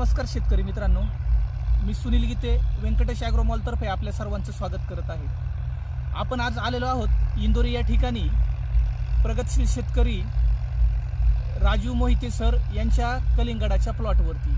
नमस्कार शेतकरी मित्रांनो. मी सुनील गीते व्यंकटेश ॲग्रोमॉलतर्फे आपल्या सर्वांचं स्वागत करत आहे. आपण आज आलेलो आहोत इंदोरी या ठिकाणी. प्रगतशील शेतकरी राजू मोहिते सर यांच्या कलिंगडाच्या प्लॉटवरती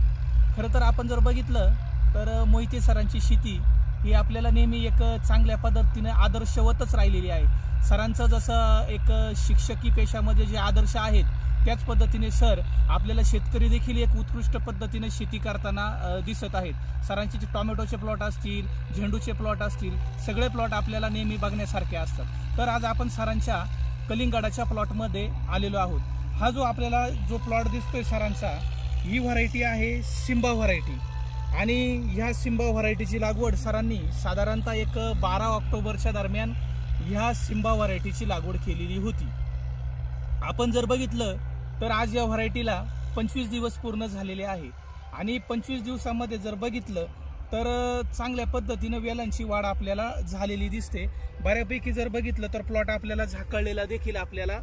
खरं तर आपण जर बघितलं तर मोहिते सरांची शेती ही आपल्याला नेहमी एक चांगल्या पद्धतीने आदर्शवतच राहिलेली आहे. सरांचं जसं एक शिक्षकी पेशामध्ये जे आदर्श आहेत त्याच पद्धतीने सर आपल्याला शेतकरी देखील एक उत्कृष्ट पद्धतीने शेती करताना दिसत आहेत. सरांचे जे टोमॅटोचे प्लॉट असतील झेंडूचे प्लॉट असतील सगळे प्लॉट आपल्याला नेहमी बघण्यासारखे असतात. तर आज आपण सरांच्या कलिंगडाच्या प्लॉटमध्ये आलेलो आहोत. हा जो आपल्याला जो प्लॉट दिसतोय सरांचा ही व्हरायटी आहे सिंबा व्हरायटी. आणि ह्या सिंबा व्हरायटीची लागवड सरांनी साधारणतः एक बारा ऑक्टोबरच्या दरम्यान ह्या सिंबा व्हरायटीची लागवड केलेली होती. आपण जर बघितलं तर आज या व्हरायटीला पंचवीस दिवस पूर्ण झालेले आहे. आणि पंचवीस दिवसामध्ये जर बघितलं तर चांगल्या पद्धतीनं वेलांची वाढ आपल्याला झालेली दिसते. बऱ्यापैकी जर बघितलं तर प्लॉट आपल्याला झाकळलेला देखील आपल्याला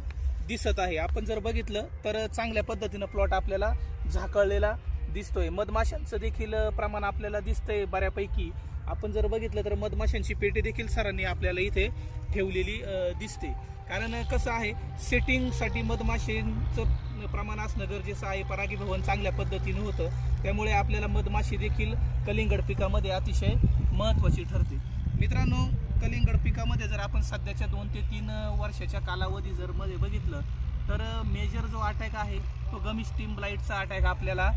दिसत आहे. आपण जर बघितलं तर चांगल्या पद्धतीनं प्लॉट आपल्याला झाकळलेला दिसतोय. मधमाशांचं देखील प्रमाण आपल्याला दिसतंय बऱ्यापैकी. आपण जर बघितलं तर मधमाशांची पेटी देखील सरांनी आपल्याला इथे ठेवलेली दिसते. कारण कसं आहे सेटिंगसाठी मधमाशींचं प्रमाण असणं गरजेचं आहे. परागीभवन चांगल्या पद्धतीनं होतं. त्यामुळे आपल्याला मधमाशी देखील कलिंगड पिकामध्ये अतिशय महत्त्वाची ठरते. मित्रांनो कलिंगड पिकामध्ये जर आपण सध्याच्या दोन ते तीन वर्षाच्या कालावधी जर मध्ये बघितलं तर मेजर जो अटॅक आहे तो गमिश टीम ब्लाईटचा अटॅक आपल्याला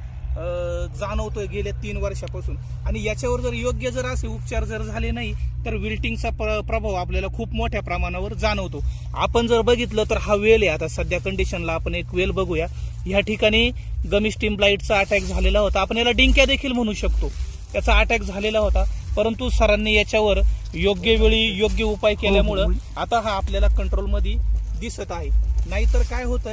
जाणवतोय गेल्या तीन वर्षापासून. आणि याच्यावर जर योग्य जर असे उपचार जर झाले नाही तर विल्टिंगचा प्र प्रभाव आपल्याला खूप मोठ्या प्रमाणावर जाणवतो. आपण जर बघितलं तर हा वेल आहे. आता सध्या कंडिशनला आपण एक वेल बघूया. ह्या ठिकाणी गमिश टीम ब्लाईटचा अटॅक झालेला होता. आपण याला डिंक्या देखील म्हणू शकतो. त्याचा अटॅक झालेला होता. परंतु सरांनी याच्यावर योग्य वेळी योग्य उपाय केल्यामुळं आता हा आपल्याला कंट्रोलमध्ये दिसत आहे. नाहीतर काय होत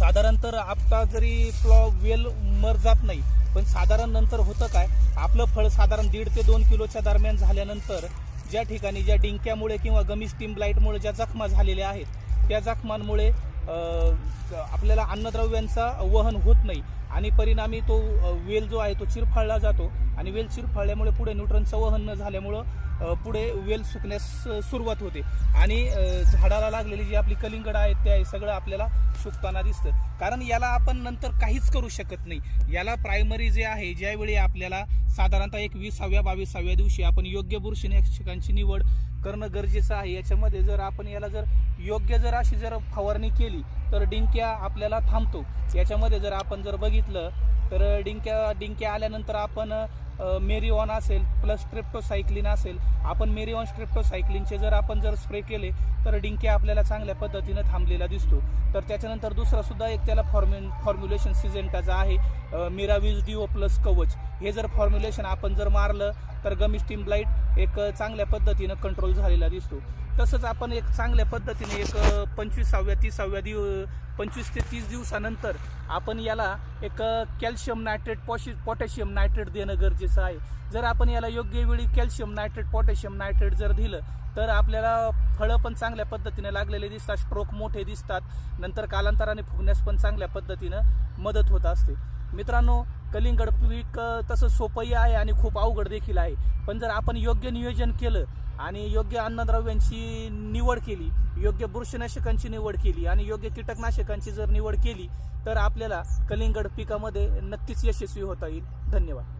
आहे साधारणतः आता जरी प्लॉ वेल मर जात नाही पण साधारण नंतर होतं काय? आपलं फळ साधारण दीड ते दोन किलोच्या दरम्यान झाल्यानंतर ज्या ठिकाणी ज्या डिंक्यामुळे किंवा गमी स्टीम ब्लाईटमुळे ज्या जखमा झालेल्या आहेत त्या जखमांमुळे आपल्याला अन्नद्रव्यांचा वहन होत नाही आणि परिणामी तो वेल जो आहे तो चिरफाळला जातो आणि वेल चिरफाळल्यामुळे पुढे न्यूट्रनचं वहन न झाल्यामुळं पुढे वेल सुकण्यास सुरुवात होते. आणि झाडाला लागलेली जी आपली कलिंगड आहेत ते सगळं आपल्याला सुकताना दिसतं. कारण याला आपण नंतर काहीच करू शकत नाही. याला प्रायमरी जे आहे ज्यावेळी आपल्याला साधारणतः एक विसाव्या बावीसाव्या दिवशी आपण योग्य बुरशीनाशकांची निवड करणं गरजेचं आहे. याच्यामध्ये जर आपण याला जर योग्य जर अशी जर फवारणी केली तर डिंक्या आपल्याला थांबतो. याच्यामध्ये जर आपण जर बघितलं तर डिंक्या डिंक्या आल्यानंतर आपण मेरिऑन असेल प्लस स्ट्रेप्टोसायक्लिन असेल आपण मेरिऑन स्ट्रेप्टोसायक्लिनचे जर आपण जर स्प्रे केले तर डिंके आपल्याला चांगल्या पद्धतीनं थांबलेला दिसतो. तर त्याच्यानंतर दुसरा सुद्धा एक त्याला फॉर्म्यु फॉर्म्युलेशन सिजेंटाचा आहे मिरावीज मिराविज डिओ प्लस कवच. हे जर फॉर्म्युलेशन आपण जर मारलं तर गमिस टीम ब्लाईट एक चांगल्या पद्धतीनं कंट्रोल झालेला दिसतो. तसंच आपण एक चांगल्या पद्धतीने एक पंचवीसाव्या तीसाव्या दिव पंचवीस ते तीस दिवसानंतर आपण याला एक कॅल्शियम नायट्रेट पॉशि पोटॅशियम नायट्रेट देणं गरजेचं आहे. जर आपण याला योग्य वेळी कॅल्शियम नायट्रेट पोटॅशियम नायट्रेट जर दिलं तर आपल्याला फळं पण चांगल्या पद्धतीने लागलेले दिसतात स्ट्रोक मोठे दिसतात. नंतर कालांतराने फुगण्यास पण चांगल्या पद्धतीनं मदत होत असते. मित्रांनो कलिंगड पीक तसं सोपंही आहे आणि खूप अवघड देखील आहे. पण जर आपण योग्य नियोजन केलं आणि योग्य अन्नद्रव्यांची निवड केली योग्य बुरशीनाशकांची निवड केली आणि योग्य कीटकनाशकांची जर निवड केली तर आपल्याला कलिंगड पिकामध्ये नक्कीच यशस्वी होता येईल. धन्यवाद.